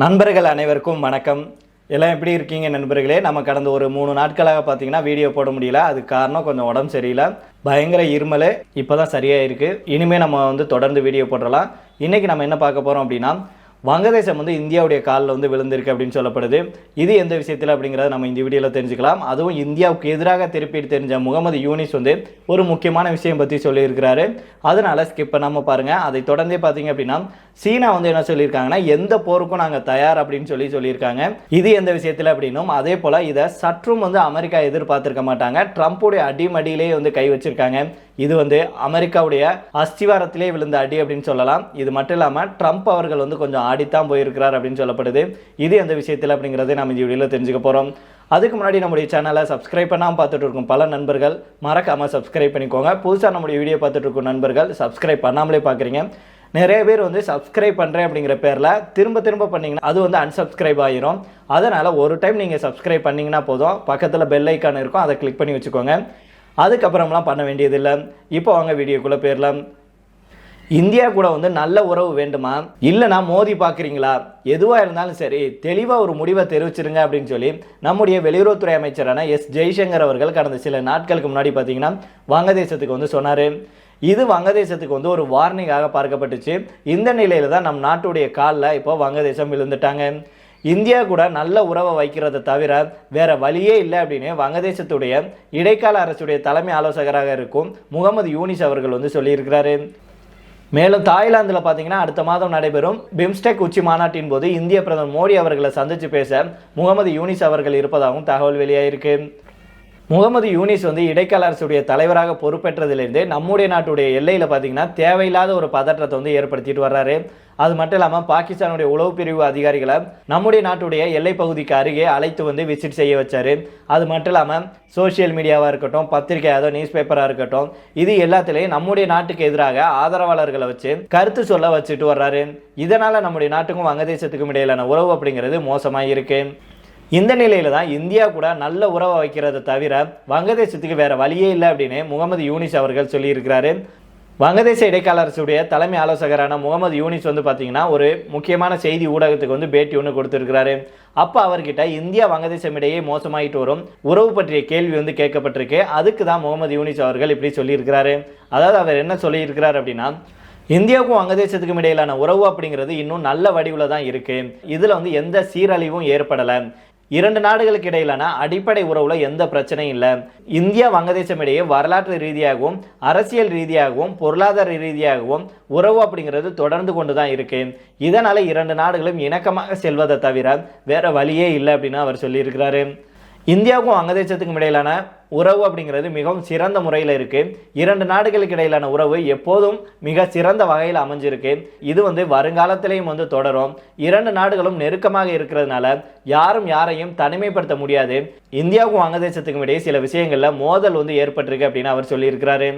நண்பர்கள் அனைவருக்கும் வணக்கம். எல்லாம் எப்படி இருக்கீங்க நண்பர்களே? நம்ம கடந்த ஒரு மூணு நாட்களாக பார்த்தீங்கன்னா வீடியோ போட முடியல. அதுக்கு காரணம் கொஞ்சம் உடம்பு சரியில்லை. பயங்கர இருமல். இப்போ தான் சரியாக இருக்குது இனிமேல் நம்ம வந்து தொடர்ந்து வீடியோ போடலாம். இன்றைக்கி நம்ம என்ன பார்க்க போகிறோம் அப்படின்னா வங்கதேசம் வந்து இந்தியாவுடைய காலில் வந்து விழுந்திருக்கு அப்படின்னு சொல்லப்படுது. இது எந்த விஷயத்தில் அப்படிங்கிறத நம்ம இந்த வீடியோவில் தெரிஞ்சுக்கலாம். அதுவும் இந்தியாவுக்கு எதிராக திருப்பிட்டு தெரிஞ்ச முகமது யூனிஸ் வந்து ஒரு முக்கியமான விஷயம் பற்றி சொல்லியிருக்கிறாரு. அதனால ஸ்கிப் பண்ணாமல் பாருங்கள் அதை தொடர்ந்தே பார்த்தீங்க அப்படின்னா சீனா வந்து என்ன சொல்லியிருக்காங்கன்னா எந்த போருக்கும் நாங்கள் தயார் அப்படின்னு சொல்லி சொல்லியிருக்காங்க. இது எந்த விஷயத்தில் அப்படின்னும் அதே போல் இதை சற்றும் வந்து அமெரிக்கா எதிர்பார்த்துருக்க மாட்டாங்க. ட்ரம்ப்புடைய அடிமடியிலே வந்து கை வச்சிருக்காங்க. இது வந்து அமெரிக்காவுடைய அஸ்திவாரத்திலே விழுந்த அடி அப்படின்னு சொல்லலாம். இது மட்டும் இல்லாமல் ட்ரம்ப் அவர்கள் வந்து கொஞ்சம் ஆடித்தான் போயிருக்கிறார் அப்படின்னு சொல்லப்படுது. இது எந்த விஷயத்தில் அப்படிங்கிறத நம்ம இந்த வீடியோவில் தெரிஞ்சுக்க போகிறோம் அதுக்கு முன்னாடி நம்முடைய சேனலை சப்ஸ்கிரைப் பண்ணாமல் பார்த்துட்டு இருக்கும் பல நண்பர்கள் மறக்காமல் சப்ஸ்கிரைப் பண்ணிக்கோங்க. புதுசாக நம்முடைய வீடியோ பார்த்துட்டு இருக்கும் நண்பர்கள் சப்ஸ்கிரைப் பண்ணாமலே பார்க்குறீங்க நிறைய பேர் வந்து சப்ஸ்கிரைப் பண்ணுறேன் அப்படிங்கிற பேரில் திரும்ப திரும்ப பண்ணிங்கன்னா அது வந்து அன்சப்ஸ்கிரைப் ஆயிரும். அதனால் ஒரு டைம் நீங்கள் சப்ஸ்கிரைப் பண்ணிங்கன்னா போதும். பக்கத்தில் பெல் ஐக்கான் இருக்கும் அதை கிளிக் பண்ணி வச்சுக்கோங்க. அதுக்கப்புறம்லாம் பண்ண வேண்டியதில்லை. இப்போ வாங்க வீடியோக்குள்ளே போயிடலாம். இந்தியா கூட வந்து நல்ல உறவு வேண்டுமா? இல்லைனா மோதி பார்க்குறீங்களா? எதுவாக இருந்தாலும் சரி தெளிவாக ஒரு முடிவை தெரிவிச்சிருங்க அப்படின்னு சொல்லி நம்முடைய வெளியுறவுத்துறை அமைச்சரான எஸ் ஜெய்சங்கர் அவர்கள் கடந்த சில நாட்களுக்கு முன்னாடி பார்த்தீங்கன்னா வங்கதேசத்துக்கு வந்து சொன்னார். இது வங்கதேசத்துக்கு வந்து ஒரு வார்னிங்காக பார்க்கப்பட்டுச்சு. இந்த நிலையில் தான் நம் நாட்டுடைய காலில் இப்போ வங்கதேசம் விழுந்துட்டாங்க. இந்தியா கூட நல்ல உறவை வைக்கிறத தவிர வேற வழியே இல்லை அப்படின்னு வங்கதேசத்துடைய இடைக்கால அரசுடைய தலைமை ஆலோசகராக இருக்கும் முகமது யூனிஸ் அவர்கள் வந்து சொல்லியிருக்கிறாரு. மேலும் தாய்லாந்தில் பார்த்தீங்கன்னா அடுத்த மாதம் நடைபெறும் பிம்ஸ்டெக் உச்சி மாநாட்டின் போது இந்திய பிரதமர் மோடி அவர்களை சந்தித்து பேச முகமது யூனிஸ் அவர்கள் இருப்பதாகவும் தகவல் வெளியாயிருக்கு. முகமது யூனிஸ் வந்து இடைக்கால அரசுடைய தலைவராக பொறுப்பேற்றதிலிருந்து நம்முடைய நாட்டுடைய எல்லையில் பார்த்தீங்கன்னா தேவையில்லாத ஒரு பதற்றத்தை வந்து ஏற்படுத்திட்டு வர்றாரு. அது மட்டும் இல்லாமல் பாகிஸ்தானுடைய உளவு பிரிவு அதிகாரிகளை நம்முடைய நாட்டுடைய எல்லை பகுதிக்கு அருகே அழைத்து வந்து விசிட் செய்ய வச்சார். அது மட்டும் இல்லாமல் சோஷியல் மீடியாவாக இருக்கட்டும் பத்திரிகை அதோ நியூஸ் பேப்பராக இருக்கட்டும் இது எல்லாத்துலேயும் நம்முடைய நாட்டுக்கு எதிராக ஆதரவாளர்களை வச்சு கருத்து சொல்ல வச்சுட்டு வர்றாரு. இதனால் நம்முடைய நாட்டுக்கும் வங்கதேசத்துக்கும் இடையிலான உறவு அப்படிங்கிறது மோசமாக இருக்கு. இந்த நிலையில தான் இந்தியா கூட நல்ல உறவை வைக்கிறத தவிர வங்கதேசத்துக்கு வேற வழியே இல்லை அப்படின்னு முகமது யூனிஸ் அவர்கள் சொல்லியிருக்கிறாரு. வங்கதேச இடைக்கால அரசுடைய தலைமை ஆலோசகரான முகமது யூனிஸ் வந்து பார்த்தீங்கன்னா ஒரு முக்கியமான செய்தி ஊடகத்துக்கு வந்து பேட்டி ஒன்று கொடுத்துருக்கிறாரு. அப்போ அவர்கிட்ட இந்தியா வங்கதேசம் இடையே மோசமாயிட்டு வரும். உறவு பற்றிய கேள்வி வந்து கேட்கப்பட்டிருக்கு. அதுக்கு தான் முகமது யூனிஸ் அவர்கள் இப்படி சொல்லியிருக்கிறாரு. அதாவது அவர் என்ன சொல்லியிருக்கிறார் அப்படின்னா இந்தியாவுக்கும் வங்கதேசத்துக்கும் இடையிலான உறவு அப்படிங்கிறது இன்னும் நல்ல வடிவில் தான் இருக்குது இதில் வந்து எந்த சீரழிவும் ஏற்படலை. இரண்டு நாடுகளுக்கு இடையிலான அடிப்படை உறவுல எந்த பிரச்சனையும் இல்லை. இந்தியா வங்கதேசம் இடையே வரலாற்று ரீதியாகவும் அரசியல் ரீதியாகவும் பொருளாதார ரீதியாகவும் உறவு அப்படிங்கிறது தொடர்ந்து கொண்டு தான் இருக்கு. இதனால இரண்டு நாடுகளும் இணக்கமாக செல்வதை தவிர வேற வழியே இல்லை அப்படின்னு அவர் சொல்லியிருக்கிறாரு. இந்தியாவுக்கும் வங்கதேசத்துக்கும் இடையிலான உறவு அப்படிங்கிறது மிகவும் சிறந்த முறையில் இருக்குது இரண்டு நாடுகளுக்கு இடையிலான உறவு எப்போதும் மிக சிறந்த வகையில் அமைஞ்சிருக்கு. இது வந்து வருங்காலத்திலையும் வந்து தொடரும். இரண்டு நாடுகளும் நெருக்கமாக இருக்கிறதுனால யாரும் யாரையும் தனிமைப்படுத்த முடியாது. இந்தியாவுக்கும் வங்கதேசத்துக்கும் இடையே சில விஷயங்களில் மோதல் வந்து ஏற்பட்டிருக்கு அப்படின்னு அவர் சொல்லியிருக்கிறாரு.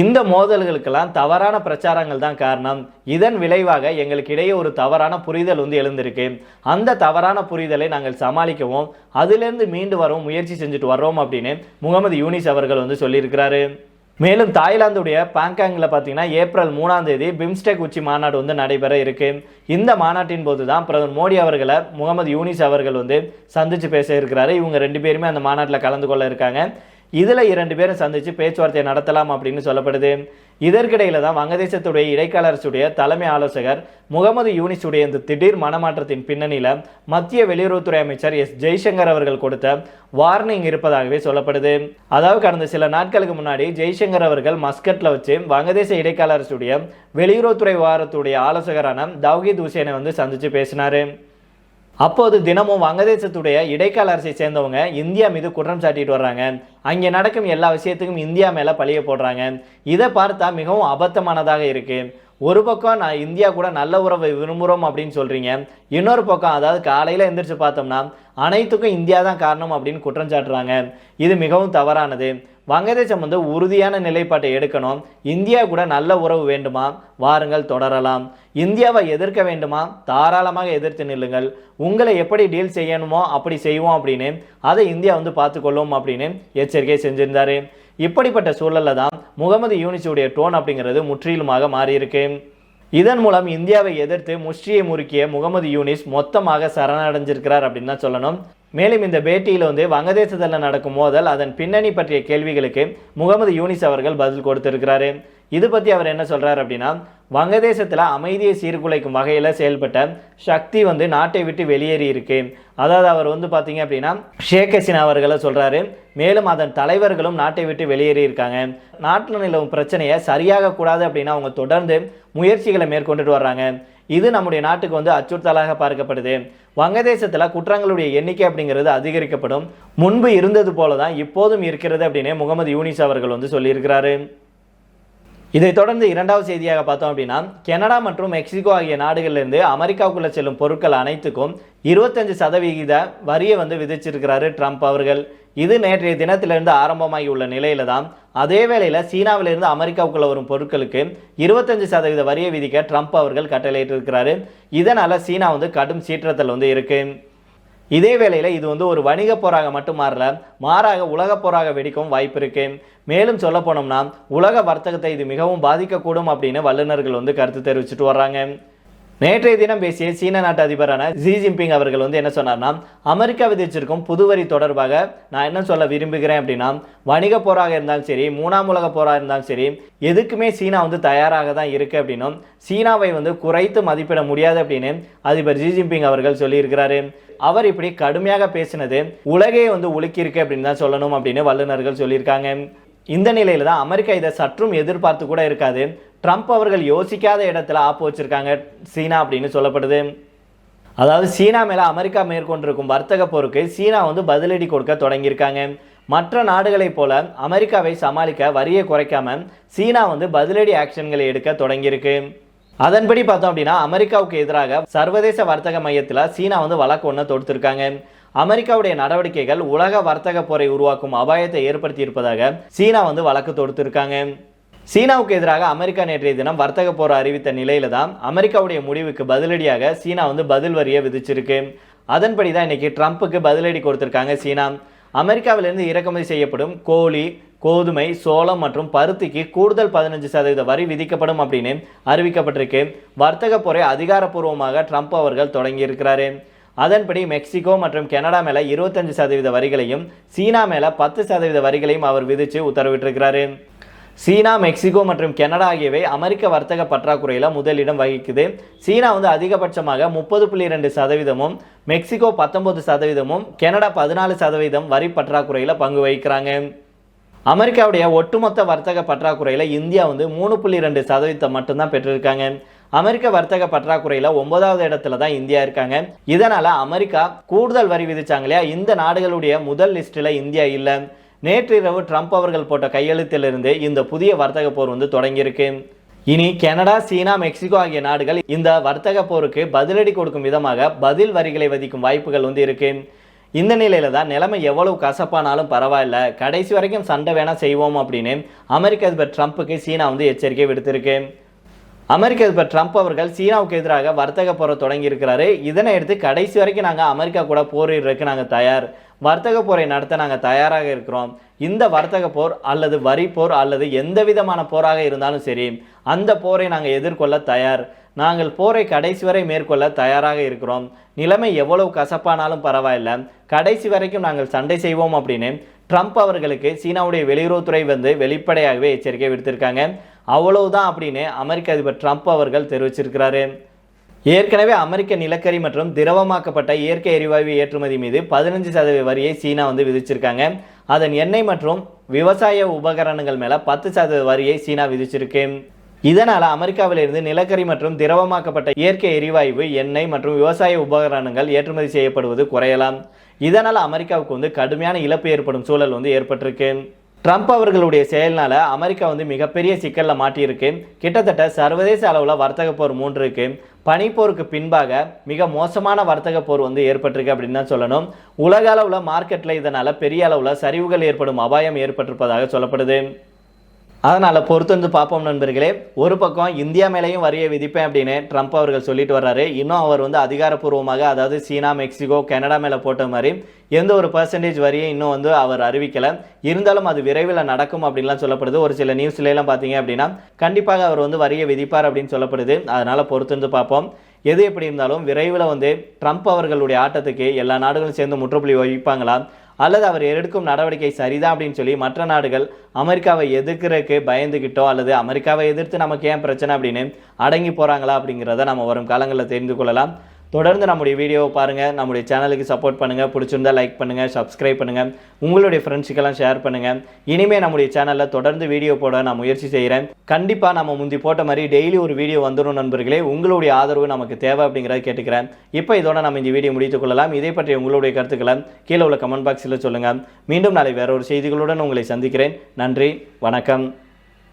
இந்த மோதல்களுக்கெல்லாம் தவறான பிரச்சாரங்கள் தான் காரணம். இதன் விளைவாக எங்களுக்கு இடையே ஒரு தவறான புரிதல் வந்து எழுந்திருக்கு. அந்த தவறான புரிதலை நாங்கள் சமாளிக்கவும் அதிலிருந்து மீண்டு வரவும் முயற்சி செஞ்சுட்டு வர்றோம் அப்படின்னு முகமது யூனிஸ் அவர்கள் வந்து சொல்லியிருக்கிறாரு. மேலும் தாய்லாந்துடைய பாங்காங்கில் பார்த்தீங்கன்னா ஏப்ரல் மூணாம் தேதி பிம்ஸ்டெக் உச்சி மாநாடு வந்து நடைபெற இருக்கு. இந்த மாநாட்டின் போது தான் பிரதமர் மோடி அவர்களை முகமது யூனிஸ் அவர்கள் வந்து சந்திச்சு பேச இருக்கிறாரு. இவங்க ரெண்டு பேருமே அந்த மாநாட்டில் கலந்து கொள்ள இருக்காங்க. இதில் இரண்டு பேரும் சந்தித்து பேச்சுவார்த்தை நடத்தலாம் அப்படின்னு சொல்லப்படுது. இதற்கிடையில் தான் வங்கதேசத்துடைய இடைக்கால அரசுடைய தலைமை ஆலோசகர் முகமது யூனிஸுடைய இந்த திடீர் மனமாற்றத்தின் பின்னணியில் மத்திய வெளியுறவுத்துறை அமைச்சர் எஸ் ஜெய்சங்கர் அவர்கள் கொடுத்த வார்னிங் இருப்பதாகவே சொல்லப்படுது. அதாவது கடந்த சில நாட்களுக்கு முன்னாடி ஜெய்சங்கர் அவர்கள் மஸ்கட்டில் வச்சு வங்கதேச இடைக்கால அரசுடைய வெளியுறவுத்துறை வாரத்துடைய ஆலோசகரான தவ்ஹீத் ஹுசேனை வந்து சந்தித்து பேசினாரு. அப்போது தினமும் வங்கதேசத்துடைய இடைக்கால அரசை சேர்ந்தவங்க இந்தியா மீது குற்றம் சாட்டிட்டு வர்றாங்க. அங்கே நடக்கும் எல்லா விஷயத்துக்கும் இந்தியா மேலே பழிய போடுறாங்க. இதை பார்த்தா மிகவும் அபத்தமானதாக இருக்கு. ஒரு பக்கம் நான் இந்தியா கூட நல்ல உறவை விரும்புகிறோம் அப்படின்னு சொல்கிறீங்க இன்னொரு பக்கம் அதாவது காலையில் எந்திரிச்சு பார்த்தோம்னா அனைத்துக்கும் இந்தியா தான் காரணம் அப்படின்னு குற்றம் சாட்டுறாங்க. இது மிகவும் தவறானது. வங்கதேசம் வந்து உறுதியான நிலைப்பாட்டை எடுக்கணும். இந்தியா கூட நல்ல உறவு வேண்டுமா? வாருங்கள் தொடரலாம். இந்தியாவை எதிர்க்க வேண்டுமா? தாராளமாக எதிர்த்து நில்லுங்கள். உங்களை எப்படி டீல் செய்யணுமோ அப்படி செய்வோம் அப்படின்னு அதை இந்தியா வந்து பார்த்துக்கொள்ளும் அப்படின்னு எச்சரிக்கை செஞ்சிருந்தாரு. இப்படிப்பட்ட சூழலில் தான் முகமது யூனிஸுடைய டோன் அப்படிங்கிறது முற்றிலுமாக மாறியிருக்கு. இதன் மூலம் இந்தியாவை எதிர்த்து முஷ்டியை முறுக்கிய முகமது யூனிஸ் மொத்தமாக சரணடைஞ்சிருக்கிறார் அப்படின்னு தான் சொல்லணும். மேலும் இந்த பேட்டியில் வந்து வங்கதேசத்தில் நடக்கும் மோதல் அதன் பின்னணி பற்றிய கேள்விகளுக்கு முகமது யூனிஸ் அவர்கள் பதில் கொடுத்திருக்கிறாரு. இது பற்றி அவர் என்ன சொல்கிறார் அப்படின்னா வங்கதேசத்தில் அமைதியை சீர்குலைக்கும் வகையில் செயல்பட்ட சக்தி வந்து நாட்டை விட்டு வெளியேறி இருக்கு. அதாவது அவர் வந்து பார்த்தீங்க அப்படின்னா ஷேக் ஹசீனா அவர்களை சொல்கிறாரு மேலும் அதன் தலைவர்களும் நாட்டை விட்டு வெளியேறி இருக்காங்க. நாட்டில் நிலவும் பிரச்சனையை சரியாக கூடாது அப்படின்னா அவங்க தொடர்ந்து முயற்சிகளை மேற்கொண்டுட்டு வர்றாங்க. இது நம்முடைய நாட்டுக்கு வந்து அச்சுறுத்தலாக பார்க்கப்படுது. வங்கதேசத்தில் குற்றங்களுடைய எண்ணிக்கை அப்படிங்கிறது அதிகரிக்கப்படும். முன்பு இருந்தது போல தான் இப்போதும் இருக்கிறது அப்படின்னு முகமது யூனிஸ் அவர்கள் வந்து சொல்லியிருக்கிறாரு. இதைத் தொடர்ந்து இரண்டாவது செய்தியாக பார்த்தோம் அப்படின்னா கனடா மற்றும் மெக்சிகோ ஆகிய நாடுகளிலிருந்து அமெரிக்காவுக்குள்ளே செல்லும் பொருட்கள் அனைத்துக்கும் இருபத்தஞ்சு சதவிகித வரியை வந்து விதிச்சிருக்கிறாரு ட்ரம்ப் அவர்கள். இது நேற்றைய தினத்திலிருந்து ஆரம்பமாகி உள்ள நிலையில தான் அதே வேளையில் சீனாவிலிருந்து அமெரிக்காவுக்குள்ளே வரும் பொருட்களுக்கு இருபத்தஞ்சு சதவீத வரியை விதிக்க ட்ரம்ப் அவர்கள் கட்டளையிட்டிருக்கிறாரு. இதனால் சீனா வந்து கடும் சீற்றத்தில் வந்து இருக்குது இதே வேளையில் இது வந்து ஒரு வணிக போராக மட்டும் மாறல மாறாக உலக போராக வெடிக்கவும் வாய்ப்பு இருக்கு. மேலும் சொல்ல போனோம்னா உலக வர்த்தகத்தை இது மிகவும் பாதிக்கக்கூடும் அப்படின்னு வல்லுநர்கள் வந்து கருத்து தெரிவிச்சுட்டு வர்றாங்க. நேற்றைய தினம் பேசிய சீன நாட்டு அதிபரான ஜி ஜின்பிங் அவர்கள் வந்து என்ன சொன்னார்னா அமெரிக்கா விதிச்சிருக்கும் புதுவரி தொடர்பாக நான் என்ன சொல்ல விரும்புகிறேன் அப்படின்னா வணிக போராக இருந்தாலும் சரி மூணாம் உலக போராக இருந்தாலும் சரி எதுக்குமே சீனா வந்து தயாராக தான் இருக்கு அப்படின்னும் சீனாவை வந்து குறைத்து மதிப்பிட முடியாது அப்படின்னு அதிபர் ஜி ஜின்பிங் அவர்கள் சொல்லியிருக்கிறாரு. அவர் இப்படி கடுமையாக பேசினது உலகே வந்து உலுக்கியிருக்கு அப்படின்னு தான் சொல்லணும் அப்படின்னு வல்லுநர்கள் சொல்லியிருக்காங்க. இந்த நிலையில் தான் அமெரிக்கா இதை சற்றும் எதிர்பார்த்து கூட இருக்காது. ட்ரம்ப் அவர்கள் யோசிக்காத இடத்துல ஆப்பு வச்சிருக்காங்க. சீனா அப்படின்னு சொல்லப்படுது. அதாவது சீனா மேலே அமெரிக்கா மேற்கொண்டிருக்கும் வர்த்தக போருக்கு சீனா வந்து பதிலடி கொடுக்க தொடங்கியிருக்காங்க. மற்ற நாடுகளைப் போல அமெரிக்காவை சமாளிக்க வரியை குறைக்காம சீனா வந்து பதிலடி ஆக்ஷன்களை எடுக்க தொடங்கியிருக்கு. அதன்படி பார்த்தோம் அப்படின்னா அமெரிக்காவுக்கு எதிராக சர்வதேச வர்த்தக மையத்தில் சீனா வந்து வழக்கு ஒன்று தொடுத்திருக்காங்க. அமெரிக்காவுடைய நடவடிக்கைகள் உலக வர்த்தக போரை உருவாக்கும் அபாயத்தை ஏற்படுத்தி இருப்பதாக சீனா வந்து வழக்கு தொடுத்திருக்காங்க. சீனாவுக்கு எதிராக அமெரிக்கா நேற்றைய தினம் வர்த்தக போர் அறிவித்த நிலையில தான் அமெரிக்காவுடைய முடிவுக்கு பதிலடியாக சீனா வந்து பதில் வரியை விதிச்சிருக்கு. அதன்படி தான் இன்னைக்கு ட்ரம்ப்புக்கு பதிலடி கொடுத்திருக்காங்க சீனா. அமெரிக்காவிலிருந்து இறக்குமதி செய்யப்படும் கோழி கோதுமை சோளம் மற்றும் பருத்திக்கு கூடுதல் பதினஞ்சு சதவீத வரி விதிக்கப்படும் அப்படின்னு அறிவிக்கப்பட்டிருக்கு. வர்த்தக போரை அதிகாரப்பூர்வமாக ட்ரம்ப் அவர்கள் தொடங்கியிருக்கிறாரு. அதன்படி மெக்சிகோ மற்றும் கனடா மேலே இருபத்தஞ்சு சதவீத வரிகளையும் சீனா மேலே பத்து சதவீத வரிகளையும் அவர் விதித்து உத்தரவிட்டிருக்கிறாரு. சீனா மெக்சிகோ மற்றும் கனடா ஆகியவை அமெரிக்க வர்த்தக பற்றாக்குறையில் முதலிடம் வகிக்குது. சீனா வந்து அதிகபட்சமாக முப்பது புள்ளி ரெண்டு சதவீதமும் மெக்சிகோ பத்தொன்பது சதவீதமும் கனடா பதினாலு சதவீதம் வரி பற்றாக்குறையில் பங்கு வகிக்கிறாங்க. அமெரிக்காவுடைய ஒட்டுமொத்த வர்த்தக பற்றாக்குறையில் இந்தியா வந்து மூணு புள்ளி ரெண்டு சதவீதம் மட்டும்தான் பெற்றிருக்காங்க. அமெரிக்க வர்த்தக பற்றாக்குறையில் ஒன்பதாவது இடத்துல தான் இந்தியா இருக்காங்க. இதனால அமெரிக்கா கூடுதல் வரி விதிச்சாங்க இல்லையா? இந்த நாடுகளுடைய முதல் லிஸ்ட்டில் இந்தியா இல்லை. நேற்று இரவு ட்ரம்ப் அவர்கள் போட்ட கையெழுத்திலிருந்து இந்த புதிய வர்த்தக போர் வந்து தொடங்கியிருக்கு. இனி கனடா சீனா மெக்சிகோ ஆகிய நாடுகள் இந்த வர்த்தக போருக்கு பதிலடி கொடுக்கும் விதமாக பதில் வரிகளை விதிக்கும் வாய்ப்புகள் வந்து இருக்கு. இந்த நிலையில தான் நிலைமை எவ்வளவு கசப்பானாலும் பரவாயில்ல. கடைசி வரைக்கும் சண்டை வேணா செய்வோம் அப்படின்னு அமெரிக்க அதிபர் ட்ரம்ப்புக்கு சீனா வந்து எச்சரிக்கை விடுத்திருக்கு. அமெரிக்க அதிபர் ட்ரம்ப் அவர்கள் சீனாவுக்கு எதிராக வர்த்தக போரை தொடங்கியிருக்கிறாரு இதனை எடுத்து கடைசி வரைக்கும் நாங்கள் அமெரிக்கா கூட போரிடுறதுக்கு நாங்கள் தயார். வர்த்தக போரை நடத்த நாங்கள் தயாராக இருக்கிறோம். இந்த வர்த்தக போர் அல்லது வரி போர் அல்லது எந்த விதமான போராக இருந்தாலும் சரி அந்த போரை நாங்கள் எதிர்கொள்ள தயார். நாங்கள் போரை கடைசி வரை மேற்கொள்ள தயாராக இருக்கிறோம். நிலைமை எவ்வளவு கசப்பானாலும் பரவாயில்ல. கடைசி வரைக்கும் நாங்கள் சண்டை செய்வோம் அப்படின்னு ட்ரம்ப் அவர்களுக்கு சீனாவுடைய வெளியுறவுத்துறை வந்து வெளிப்படையாகவே எச்சரிக்கை விடுத்திருக்காங்க. அவ்வளவுதான் அப்படின்னு அமெரிக்க அதிபர் ட்ரம்ப் அவர்கள் தெரிவிச்சிருக்கிறாரு. ஏற்கனவே அமெரிக்க நிலக்கரி மற்றும் திரவமாக்கப்பட்ட இயற்கை எரிவாயு ஏற்றுமதி மீது பதினஞ்சு சதவீத வரியை சீனா வந்து விதிச்சிருக்காங்க. அதன் எண்ணெய் மற்றும் விவசாய உபகரணங்கள் மேல பத்து சதவீத வரியை சீனா விதிச்சிருக்கு. இதனால் அமெரிக்காவிலிருந்து நிலக்கரி மற்றும் திரவமாக்கப்பட்ட இயற்கை எரிவாயு எண்ணெய் மற்றும் விவசாய உபகரணங்கள் ஏற்றுமதி செய்யப்படுவது குறையலாம். இதனால் அமெரிக்காவுக்கு வந்து கடுமையான இழப்பு ஏற்படும் சூழல் வந்து ஏற்பட்டிருக்கு. ட்ரம்ப் அவர்களுடைய செயல்னால் அமெரிக்கா வந்து மிகப்பெரிய சிக்கலில் மாட்டியிருக்கு. கிட்டத்தட்ட சர்வதேச அளவில் வர்த்தக போர் மூன்று இருக்குது பனிப்போருக்கு பின்பாக மிக மோசமான வர்த்தக போர் வந்து ஏற்பட்டிருக்கு அப்படின்னு தான் சொல்லணும். உலக அளவில் மார்க்கெட்டில் இதனால் பெரிய அளவில் சரிவுகள் ஏற்படும் அபாயம் ஏற்பட்டிருப்பதாக சொல்லப்படுது. அதனால் பொறுத்து வந்து பார்ப்போம் நண்பர்களே. ஒரு பக்கம் இந்தியா மேலேயும் வரியை விதிப்பேன் அப்படின்னு ட்ரம்ப் அவர்கள் சொல்லிட்டு வர்றாரு. இன்னும் அவர் வந்து அதிகாரப்பூர்வமாக அதாவது சீனா மெக்சிகோ கனடா மேலே போட்ட மாதிரி எந்த ஒரு பர்சன்டேஜ் வரியை இன்னும் வந்து அவர் அறிவிக்கலை. இருந்தாலும் அது விரைவில் நடக்கும் அப்படின்லாம் சொல்லப்படுது. ஒரு சில நியூஸ்லாம் பார்த்தீங்க அப்படின்னா கண்டிப்பாக அவர் வந்து வரியை விதிப்பார் அப்படின்னு சொல்லப்படுது. அதனால் பொறுத்து வந்து பார்ப்போம். எது எப்படி இருந்தாலும் விரைவில் வந்து ட்ரம்ப் அவர்களுடைய ஆட்டத்துக்கு எல்லா நாடுகளும் சேர்ந்து முற்றுப்புள்ளி வைப்பாங்களா? அல்லது அவர் எடுக்கும் நடவடிக்கை சரிதான் அப்படின்னு சொல்லி மற்ற நாடுகள் அமெரிக்காவை எதிர்க்கிறதுக்கு பயந்துக்கிட்டோ அல்லது அமெரிக்காவை எதிர்த்து நமக்கு ஏன் பிரச்சனை அப்படின்னு அடங்கி போகிறாங்களா அப்படிங்கிறத நம்ம வரும் காலங்களில் தெரிந்து கொள்ளலாம். தொடர்ந்து நம்முடைய வீடியோவை பாருங்கள் நம்முடைய சேனலுக்கு சப்போர்ட் பண்ணுங்கள் பிடிச்சிருந்தா லைக் பண்ணுங்கள் சப்ஸ்கிரைப் பண்ணுங்கள் உங்களுடைய ஃப்ரெண்ட்ஸுக்கெல்லாம் ஷேர் பண்ணுங்கள் இனிமேல் நம்முடைய சேனலில் தொடர்ந்து வீடியோ போட நான் முயற்சி செய்கிறேன் கண்டிப்பாக நம்ம முந்தி போட்ட மாதிரி டெய்லி ஒரு வீடியோ வந்துடும் நண்பர்களே. உங்களுடைய ஆதரவு நமக்கு தேவை அப்படிங்கிறத கேட்டுக்கிறேன். இப்போ இதோட நம்ம இந்த வீடியோ முடித்துக் கொள்ளலாம். இதை பற்றி உங்களுடைய கருத்துக்களை கீழே உள்ள கமெண்ட் பாக்ஸில் சொல்லுங்கள் மீண்டும் நாளை வேற ஒரு செய்திகளுடன் உங்களை சந்திக்கிறேன். நன்றி வணக்கம்.